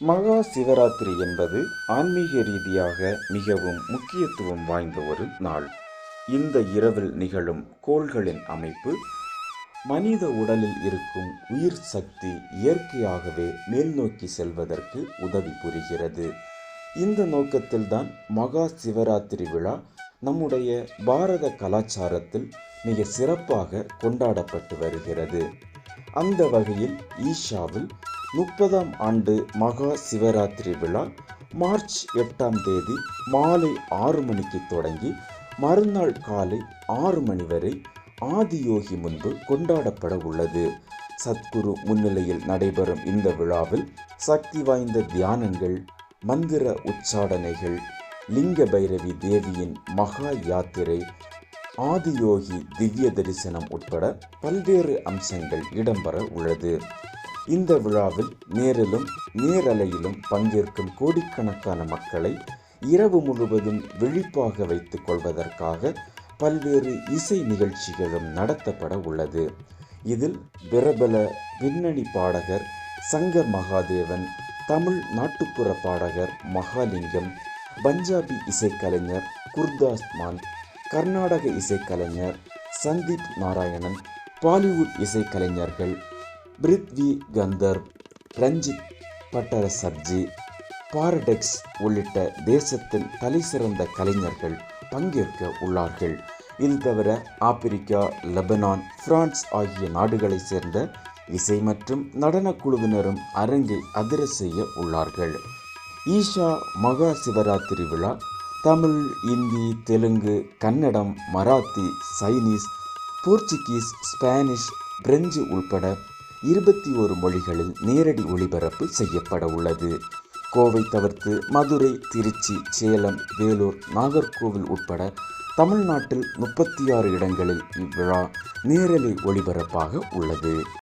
மகா சிவராத்திரி என்பது ஆன்மீக ரீதியாக மிகவும் முக்கியத்துவம் வாய்ந்த ஒரு நாள். இந்த இரவில் நிகழும் கோள்களின் அமைப்பு மனித உடலில் இருக்கும் உயிர் சக்தி இயற்கையாகவே மேல்நோக்கி செல்வதற்கு உதவி புரிகிறது. இந்த நோக்கத்தில்தான் மகா சிவராத்திரி விழா நம்முடைய பாரத கலாச்சாரத்தில் மிக சிறப்பாக கொண்டாடப்பட்டு வருகிறது. அந்த வகையில் ஈஷாவில் முப்பதாம் ஆண்டு மகா சிவராத்திரி விழா மார்ச் எட்டாம் தேதி மாலை ஆறு மணிக்கு தொடங்கி மறுநாள் காலை ஆறு மணி வரை ஆதியோகி முன்பு கொண்டாடப்பட உள்ளது. சத்குரு முன்னிலையில் நடைபெறும் இந்த விழாவில் சக்தி வாய்ந்த தியானங்கள் மந்திர உச்சாடனைகள் லிங்க பைரவி தேவியின் மகா யாத்திரை ஆதியோகி திவ்ய தரிசனம் உட்பட பல்வேறு அம்சங்கள் இடம்பெற உள்ளது. இந்த விழாவில் நேரிலும் நேரலையிலும் பங்கேற்கும் கோடிக்கணக்கான மக்களை இரவு முழுவதும் விழிப்பாக வைத்துக் கொள்வதற்காக பல்வேறு இசை நிகழ்ச்சிகளும் நடத்தப்பட உள்ளது. இதில் பிரபல பின்னணி பாடகர் சங்கர் மகாதேவன் தமிழ் நாட்டுப்புற பாடகர் மகாலிங்கம் பஞ்சாபி இசைக்கலைஞர் குர்தாஸ் மான் கர்நாடக இசைக்கலைஞர் சந்தீப் நாராயணன் பாலிவுட் இசைக்கலைஞர்கள் பிரித்வி கந்தர் ரஞ்சித் பட்டரசர்ஜி பாரடெக்ஸ் உள்ளிட்ட தேசத்தின் தலைசிறந்த கலைஞர்கள் பங்கேற்க உள்ளார்கள். இது தவிர ஆப்பிரிக்கா லெபனான் பிரான்ஸ் ஆகிய நாடுகளைச் சேர்ந்த இசை மற்றும் நடனக் குழுவினரும் அரங்கை அதிர செய்ய உள்ளார்கள். ஈஷா மகா சிவராத்திரி விழா Tamil Hindi Telugu Kannada Marathi Chinese Portuguese Spanish French உள்பட இருபத்தி ஒரு மொழிகளில் நேரடி ஒளிபரப்பு செய்யப்பட உள்ளது. கோவை தவிர்த்து மதுரை திருச்சி சேலம் வேலூர் நாகர்கோவில் உட்பட தமிழ்நாட்டில் முப்பத்தி ஆறு இடங்களில் இவ்விழா நேரலை ஒளிபரப்பாக உள்ளது.